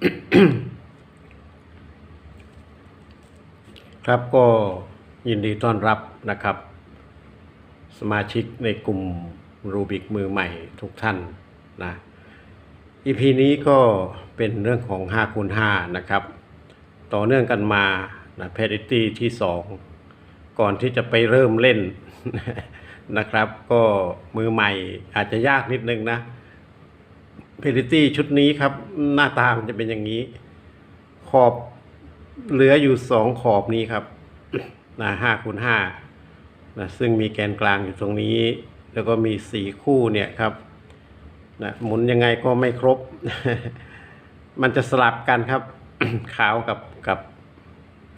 ครับก็ยินดีต้อนรับนะครับ สมาชิกในกลุ่มรูบิกมือใหม่ทุกท่านนะ EP นี้ก็เป็นเรื่องของ5คูณ5นะครับ ต่อเนื่องกันมานะเพดิตี้ที่ 2 ก่อนที่จะไปเริ่มเล่นนะครับ ก็มือใหม่อาจจะยากนิดนึงนะ เพดิตี้ชุดนี้ครับหน้าตามันจะเป็นอย่างนี้ ขอบเหลืออยู่สองขอบนี้ครับนะห้าคูณห้านะซึ่งมีแกนกลางอยู่ตรงนี้ แล้วก็มีสี่คู่เนี่ยครับนะหมุนยังไงก็ไม่ครบ มันจะสลับกันครับขาวกับกับ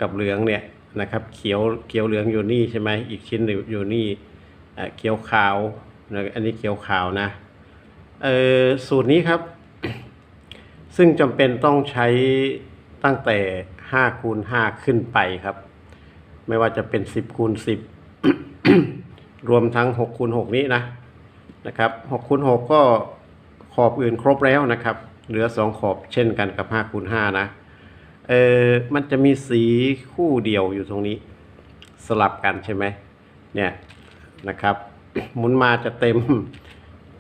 กับเหลืองเนี่ยนะครับเขียวเขียวเหลืองอยู่นี่ใช่ไหมอีกชิ้นหนึ่งอยู่นี่เขียวขาวนะอันนี้เขียวขาวนะ เออสูตรนี้ครับ ซึ่งจำเป็นต้องใช้ตั้งแต่5คูณ5ขึ้นไปครับ ไม่ว่าจะเป็น 10คูณ10 รวมทั้ง6คูณ6นี้นะนะครับ6คูณ6ก็ขอบอื่นครบแล้วนะครับ เหลือ 2 ขอบเช่นกันกับ5คูณ5นะเออมันจะมีสีคู่เดียวอยู่ตรงนี้ สลับกันใช่ไหมเนี่ยนะครับหมุนมาจะเต็ม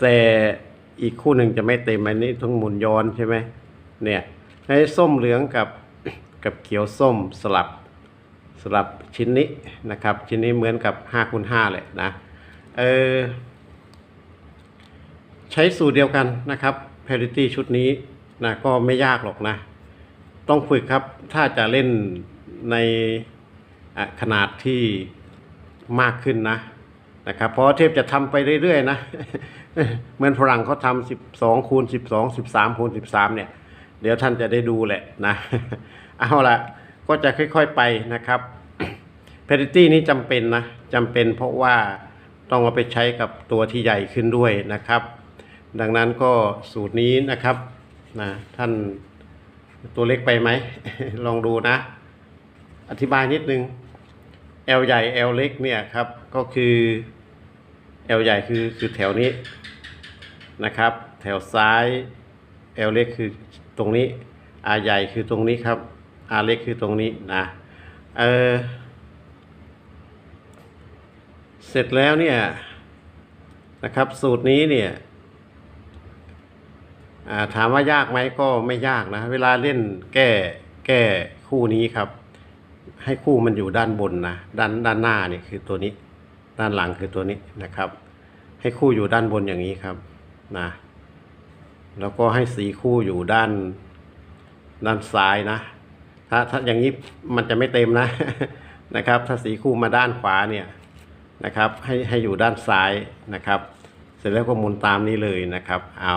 แต่ อีกคู่หนึ่งจะไม่เต็มอันนี้ต้องหมุนย้อนใช่ไหมเนี่ยให้ส้มเหลืองกับกับเขียวส้มสลับสลับชิ้นนี้นะครับ ชิ้นนี้เหมือนกับ5คูณ5เลยนะเออใช้สูตรเดียวกันนะครับ parity ชุดนี้นะก็ไม่ยากหรอกนะ ต้องฝึกครับถ้าจะเล่นในขนาดที่มากขึ้นนะนะครับเพราะเทพจะทำไปเรื่อยๆนะ เหมือนฝรั่งเขาทำสิบสองคูณสิบสองสิบสามคูณสิบสามเนี่ย เดี๋ยวท่านจะได้ดูแหละนะ เอาละก็จะค่อยๆไปนะครับเพดิตี้นี้จำเป็นนะจำเป็นเพราะว่าต้องเอาไปใช้กับตัวที่ใหญ่ขึ้นด้วยนะครับ ดังนั้นก็สูตรนี้นะครับนะท่านตัวเล็กไปไหม ลองดูนะ อธิบายนิดนึง L ใหญ่ L เล็กเนี่ยครับ ก็คือ L ใหญ่คือคือแถวนี้ นะครับ แถวซ้าย L เล็กคือตรงนี้ R ใหญ่คือตรงนี้ครับ R เล็กคือตรงนี้นะเออเสร็จแล้วเนี่ยนะครับสูตรนี้เนี่ยาถามว่ายากไหมก็ไม่ยากนะ เวลาเล่นแก้แก้คู่นี้ครับ ให้คู่มันอยู่ด้านบนนะด้านด้านหน้านี่คือตัวนี้ ด้านหลังคือตัวนี้นะครับ ให้คู่อยู่ด้านบนอย่างนี้ครับ นะแล้วก็ให้สีคู่อยู่ด้านด้านซ้ายนะ ถ้าถ้าอย่างนี้มันจะไม่เต็มนะนะครับ ถ้าสีคู่มาด้านขวาเนี่ยนะครับ ให้ให้อยู่ด้านซ้ายนะครับ เสร็จแล้วก็หมุนตามนี้เลยนะครับ เอา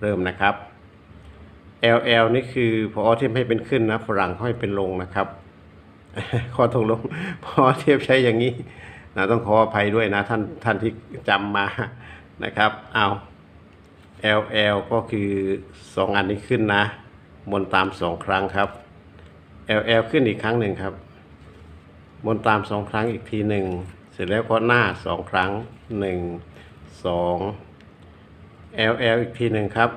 เริ่มนะครับ LL นี่คือพอเทียมให้เป็นขึ้นนะฝรั่งให้เป็นลงนะครับขอตกลงพอเทียบใช้อย่างนี้นะต้องขออภัยด้วยนะท่านท่านที่จำมา นะครับเอา LL ก็คือสองอันนี้ขึ้นนะบนตามสองครั้งครับ LL ขึ้นอีกครั้งหนึ่งครับ บนตามสองครั้งอีกทีหนึ่งเสร็จแล้วก็หน้าสองครั้งหนึ่งสอง LL อีกทีหนึ่งครับ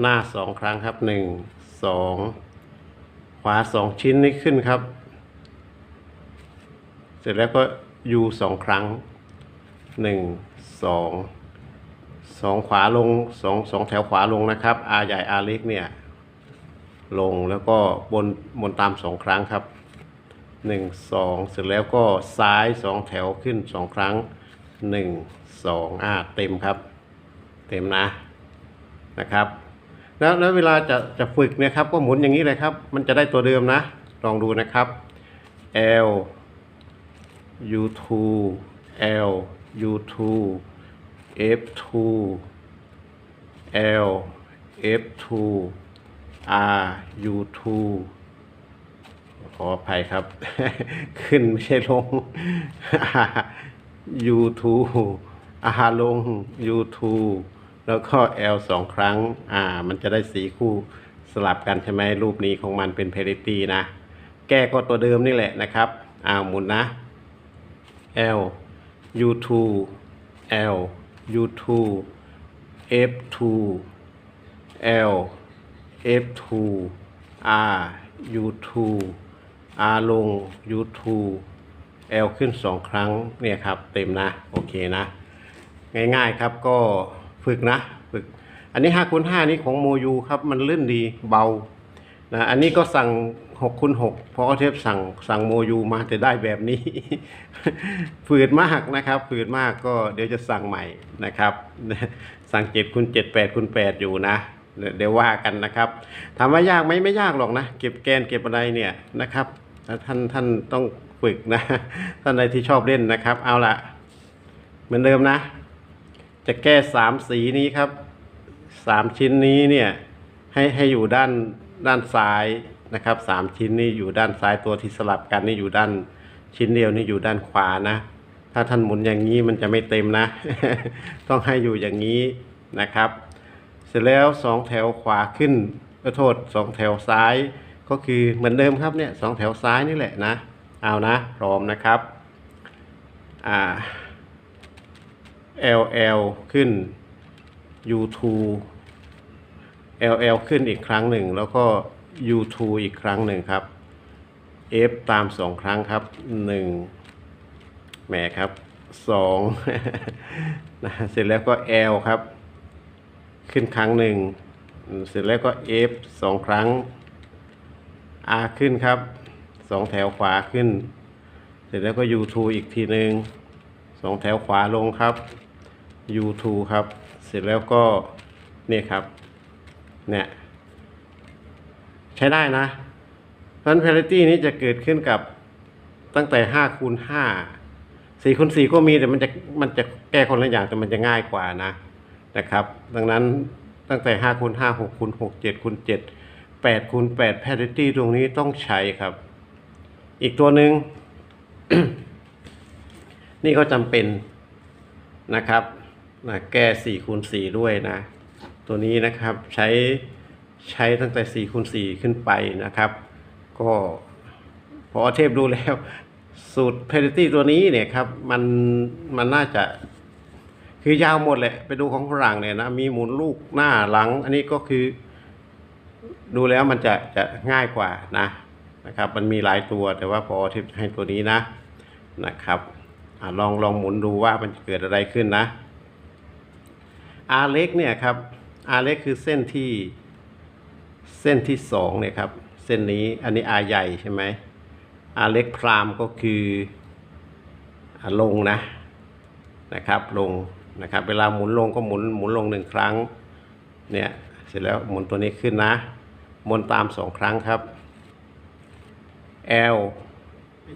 หน้าสองครั้งครับหนึ่งสองขวาสองชิ้นนี้ขึ้นครับ เสร็จแล้วก็ U สองครั้ง หนึ่งสองสองขวาลงสองสองแถวขวาลงนะครับ R ใหญ่ R เล็กเนี่ย ลงแล้วก็บนบนตามสองครั้งครับหนึ่งสองเสร็จแล้วก็ซ้ายสองแถวขึ้นสองครั้งหนึ่งสองอ่าเต็มครับ เต็มนะนะครับ แล้วแล้วเวลาจะจะฝึกเนี่ยครับก็หมุนอย่างนี้เลยครับ มันจะได้ตัวเดิมนะ ลองดูนะครับ L U2 L U2 F2 L F2 R U2 ขออภัยครับ ขึ้นไม่ใช่ลง U2 R ลง U2 แล้วก็ L สองครั้ง อ่า มันจะได้สีคู่สลับกันใช่ไหมรูปนี้ของมันเป็น parity นะ แก้ก็ตัวเดิมนี่แหละนะครับ อ่าหมุนนะ L U2 L U2 F2 L F2 R U2 R ลง U2 L ขึ้นสองครั้งเนี่ยครับ เต็มนะ โอเคนะ ง่ายๆครับก็ฝึกนะ ฝึก อันนี้5คูณ5นี่ของโมยูครับ มันลื่นดีเบานะอันนี้ก็สั่ง 6คูณ6เพราะเทพสั่งสั่งโมยูมาแต่ได้แบบนี้ ฝืดมากนะครับฝืดมากก็เดี๋ยวจะสั่งใหม่นะครับ สั่ง7คูณ7 8คูณ8อยู่นะเดี๋ยวเดี๋ยวว่ากันนะครับถามว่ายากไหมไม่ยากหรอกนะ เก็บแกนเก็บอะไรเนี่ยนะครับท่านท่านต้องฝึกนะท่านใดที่ชอบเล่นนะครับ เอาละเหมือนเดิมนะ จะแก้สามสีนี้ครับสามชิ้นนี้เนี่ยให้ให้อยู่ด้านด้านซ้าย นะครับสามชิ้นนี้อยู่ด้านซ้ายตัวที่สลับกันนี่อยู่ด้านชิ้นเดียวนี่อยู่ด้านขวานะ ถ้าท่านหมุนอย่างนี้มันจะไม่เต็มนะ ต้องให้อยู่อย่างนี้นะครับ เสร็จแล้วสองแถวขวาขึ้นขอโทษสองแถวซ้ายก็คือเหมือนเดิมครับเนี่ยสองแถวซ้ายนี่แหละนะ เอานะพร้อมนะครับอ่า LL ขึ้น U2 LL ขึ้นอีกครั้งหนึ่งแล้วก็ U2 อีกครั้งหนึ่งครับ F ตามสองครั้งครับหนึ่งแหมครับสองนะเสร็จแล้วก็ L ครับ ขึ้นครั้งหนึ่ง เสร็จแล้วก็ F สองครั้ง R ขึ้นครับสองแถวขวาขึ้น เสร็จแล้วก็ U2 อีกทีหนึ่งสองแถวขวาลงครับ U2 ครับ เสร็จแล้วก็เนี่ยครับเนี่ย ใช้ได้นะ เพราะฉะนั้น parity นี้จะเกิดขึ้นกับตั้งแต่5คูณ5 4คูณ4ก็มีแต่มันจะมันจะแก้คนละอย่างแต่มันจะง่ายกว่านะนะครับ ดังนั้นตั้งแต่5คูณ5 6คูณ6 7คูณ7 8คูณ8 parity ตรงนี้ต้องใช้ครับ อีกตัวหนึ่งนี่ก็จำเป็นนะครับนะแก้4คูณ4ด้วยนะ ตัวนี้นะครับใช้ ใช้ตั้งแต่4คูณ4ขึ้นไปนะครับ ก็พอเทพดูแล้ว สูตร parity ตัวนี้เนี่ยครับ มันมันน่าจะคือยาวหมดแหละ ไปดูของฝรั่งเนี่ยนะ มีหมุนลูกหน้าหลัง อันนี้ก็คือ ดูแล้วมันจะจะง่ายกว่านะนะครับ มันมีหลายตัวแต่ว่าพอเทพให้ตัวนี้นะนะครับอลองลองหมุนดูว่ามันเกิดอะไรขึ้นนะ R เล็กเนี่ยครับ R เล็กคือเส้นที่ เส้นที่สองเนี่ยครับ เส้นนี้อันนี้ R ใหญ่ใช่ไหม R เล็กพรามก็คือลงนะนะครับลงนะครับ เวลาหมุนลงก็หมุนหมุนลงหนึ่งครั้งเนี่ยเสร็จแล้วหมุนตัวนี้ขึ้นนะหมุนตามสองครั้งครับ L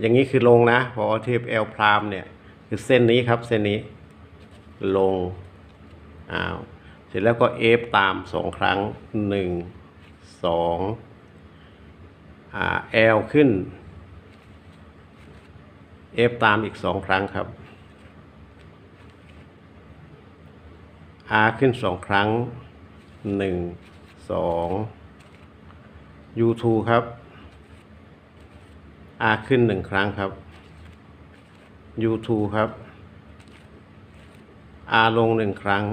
อย่างนี้คือลงนะพอเทียบ L พรามเนี่ยคือเส้นนี้ครับเส้นนี้ลงอ้าวเสร็จแล้วก็ F ตามสองครั้งหนึ่ง สองอ่า L ขึ้น F ตามอีกสองครั้งครับ R ขึ้นสองครั้งหนึ่งสอง U2 ครับ R ขึ้นหนึ่งครั้งครับ U2 ครับ R ลงหนึ่งครั้ง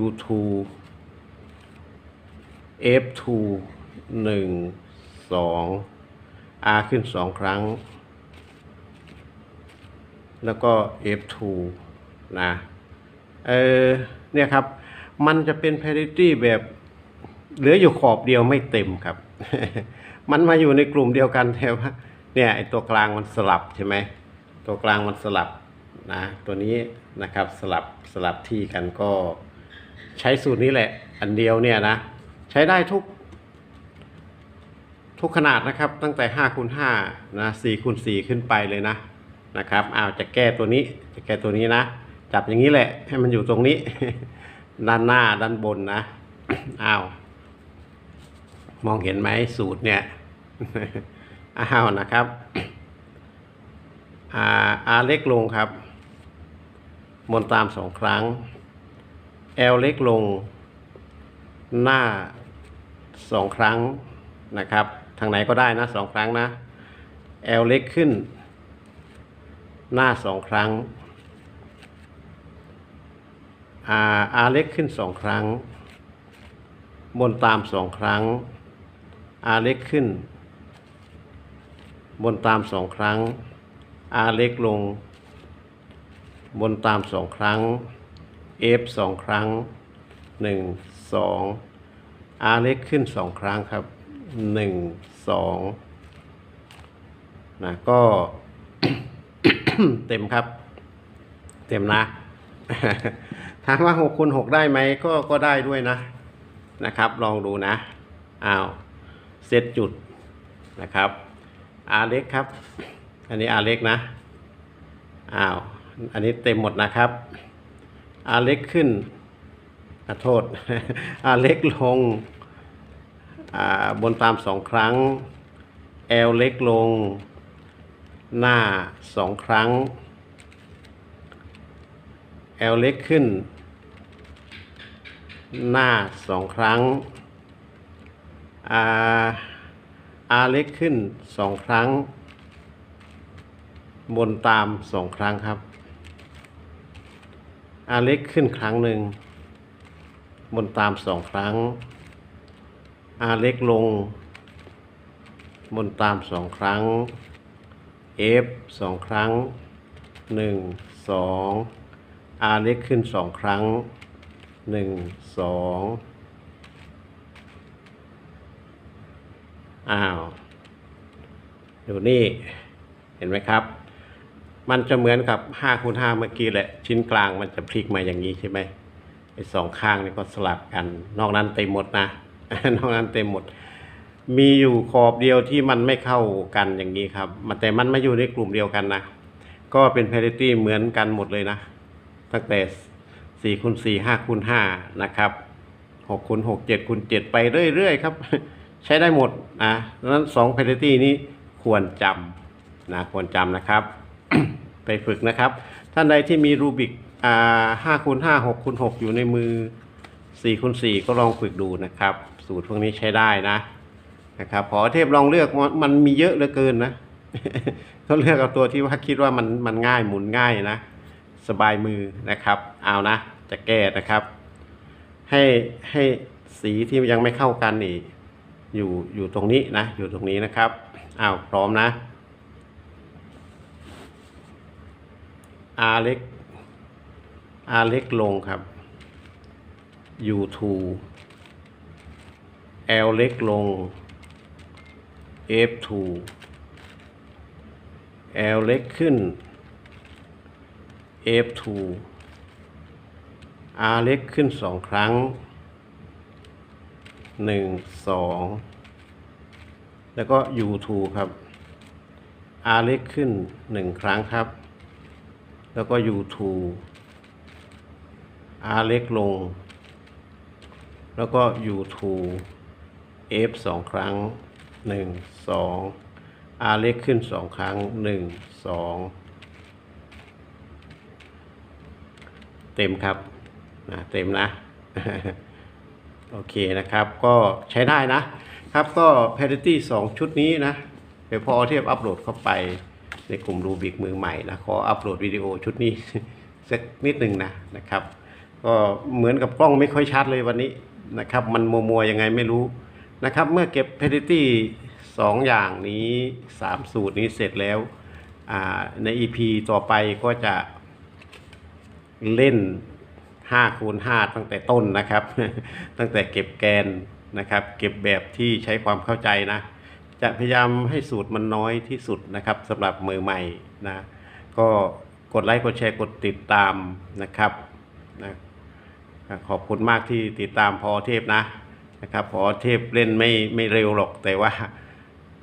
U2 F2 หนึ่งสอง R ขึ้นสองครั้ง แล้วก็ F2 นะเออเนี่ยครับ มันจะเป็น parity แบบเหลืออยู่ขอบเดียวไม่เต็มครับ มันมาอยู่ในกลุ่มเดียวกันแต่ว่าเนี่ยไอตัวกลางมันสลับใช่ไหมตัวกลางมันสลับนะตัวนี้นะครับสลับสลับที่กันก็ใช้สูตรนี้แหละ อันเดียวเนี่ยนะ ช้ได้ทุก ทุกขนาดนะครับ ตั้งแต่5คูณ5นะ4คูณ4ขึ้นไปเลยนะนะครับอ้าวจะแก้ตัวนี้จะแก้ตัวนี้นะ จับอย่างนี้แหละให้มันอยู่ตรงนี้ ด้านหน้าด้านบนนะอ้าวมองเห็นไหมสูตรเนี่ยอ้าวนะครับอาอาเล็กลงครับบนตามสองครั้ง L เล็กลงหน้า สองครั้งนะครับ ทางไหนก็ได้นะสองครั้งนะ L เล็กขึ้น หน้าสองครั้ง R R เล็กขึ้นสองครั้ง บนตามสองครั้ง R เล็กขึ้น บนตามสองครั้ง R เล็กลง บนตามสองครั้ง F สองครั้งหนึ่งส อง R เล็กขึ้นสองครั้งครับหนึ่งสองนะก็เต็มครับ เต็มนะ ถามว่าหกคูณหกได้ไหมก็ก็ได้ด้วยนะนะครับ ลองดูนะอ้าวเซตจุดนะครับ R เล็กครับ อันนี้ R เล็กนะอ้าวอันนี้เต็มหมดนะครับ R เล็กขึ้น โทษเล็กลงบนตามสองครั้ง L เล็กลง หน้าสองครั้ง L เล็กขึ้น หน้าสองครั้ง R R เล็กขึ้นสองครั้ง บนตามสองครั้งครับ R เล็กขึ้นครั้งหนึ่ง บนตามสองครั้ง R เล็กลง บนตามสองครั้ง F สองครั้งหนึ่งสอง R เล็กขึ้นสองครั้งหนึ่งสองอ้าวดูนี่ เห็นไหมครับ มันจะเหมือนกับ5คูณ5เมื่อกี้แหละ ชิ้นกลางมันจะพลิกมาอย่างนี้ใช่ไหม ไอ้สองข้างนี่ก็สลับกัน นอกนั้นเต็มหมดนะ นอกนั้นเต็มหมด มีอยู่ขอบเดียวที่มันไม่เข้ากันอย่างนี้ครับมันแต่มันไม่อยู่ในกลุ่มเดียวกันนะ ก็เป็น parity เหมือนกันหมดเลยนะ ตั้งแต่4คูณ4 5คูณ5นะครับ6คูณ6 7คูณ7ไปเรื่อยๆครับ ใช้ได้หมดนะดังนั้น2 parity นี้ควรจำนะควรจำนะครับ ไปฝึกนะครับ ท่านใดที่มีรูบิก อ่า5คูณ5 6คูณ6อยู่ในมือ4คูณ4ก็ลองฝึกดูนะครับ สูตรพวกนี้ใช้ได้นะนะครับพอเทพลองเลือกมันมีเยอะเหลือเกินนะก็เลือกเอาตัวที่ว่าคิดว่ามันมันง่ายหมุนง่ายนะ สบายมือนะครับ เอานะ จะแก้นะครับ ให้ให้สีที่ยังไม่เข้ากันนี่อยู่อยู่ตรงนี้นะ อยู่ตรงนี้นะครับอ้าวพร้อมนะ R เล็ก R เล็กลงครับ U2 L เล็กลง F2 L เล็กขึ้น F2 R เล็กขึ้นสองครั้งหนึ่งสองแล้วก็ U2 ครับ R เล็กขึ้นหนึ่งครั้งครับ แล้วก็ U2 R เล็กลง แล้วก็ U2 F สองครั้งหนึ่งสอง R เล็กขึ้นสองครั้งหนึ่งสองเต็มครับนะเต็มนะโอเคนะครับก็ใช้ได้นะครับก็ parity 2 ชุดนี้นะเดี๋ยวพอเทียบอัปโหลดเข้าไปในกลุ่มรูบิกมือใหม่นะขออัปโหลดวิดีโอชุดนี้สักนิดหนึ่งนะนะครับ ก็เหมือนกับกล้องไม่ค่อยชัดเลยวันนี้นะครับ มันมัวมัวยังไงไม่รู้นะครับ เมื่อเก็บ parity สองอย่างนี้สามสูตรนี้เสร็จแล้วใน EP ต่อไปก็จะเล่น5คูณ5ตั้งแต่ต้นนะครับ ตั้งแต่เก็บแกนนะครับ เก็บแบบที่ใช้ความเข้าใจนะ จะพยายามให้สูตรมันน้อยที่สุดนะครับสำหรับมือใหม่นะ ก็กดไลค์กดแชร์กดติดตามนะครับนะ ขอบคุณมากที่ติดตามพอเทพนะนะครับพอเทพเล่นไม่ไม่เร็วหรอกแต่ว่า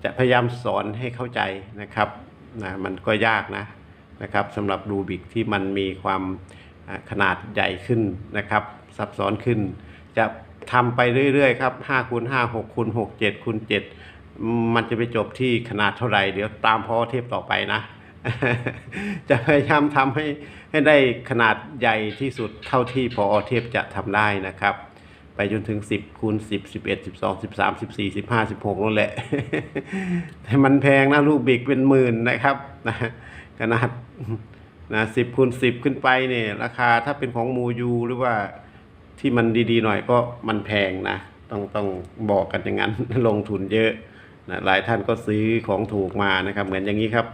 จะพยายามสอนให้เข้าใจนะครับนะมันก็ยากนะนะครับสำหรับรูบิกที่มันมีความขนาดใหญ่ขึ้นนะครับซับซ้อนขึ้น จะทำไปเรื่อยๆครับ5คูณ5 6คูณ6 7คูณ7มันจะไปจบที่ขนาดเท่าไหร่ เดี๋ยวตามพ่อเทพต่อไปนะ จะพยายามทำให้ให้ได้ขนาดใหญ่ที่สุดเท่าที่พอเทพจะทำได้นะครับ ไปจนถึง 10คูณ10 11 12 13 14 15 16นั่นแหละ แต่มันแพงนะลูกบิกเป็นหมื่นนะครับนะขนาดนะ10คูณ10 ขึ้นไปเนี่ยราคาถ้าเป็นของมูยูหรือว่าที่มันดีๆหน่อยก็มันแพงนะ ต้องต้องบอกกันอย่างนั้นลงทุนเยอะ นะหลายท่านก็ซื้อของถูกมานะครับ เหมือนอย่างนี้ครับ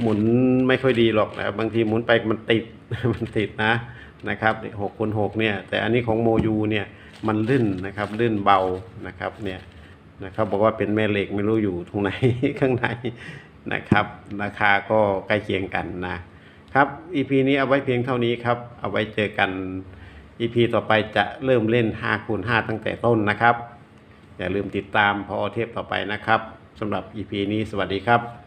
หมุนไม่ค่อยดีหรอกนะครับบางทีหมุนไปมันติด มันติดนะนะครับหกคูณหกเนี่ย แต่อันนี้ของโมยูเนี่ยมันลื่นนะครับลื่นเบานะครับเนี่ยนะครับบอกว่าเป็นแม่เหล็กไม่รู้อยู่ตรงไหนข้างในนะครับ ราคาก็ใกล้เคียงกันนะครับ EP นี้เอาไว้เพียงเท่านี้ครับ เอาไว้เจอกัน EP ต่อไปจะเริ่มเล่น5คูณ5ตั้งแต่ต้นนะครับ อย่าลืมติดตามพอเทพต่อไปนะครับสำหรับ EP นี้สวัสดีครับ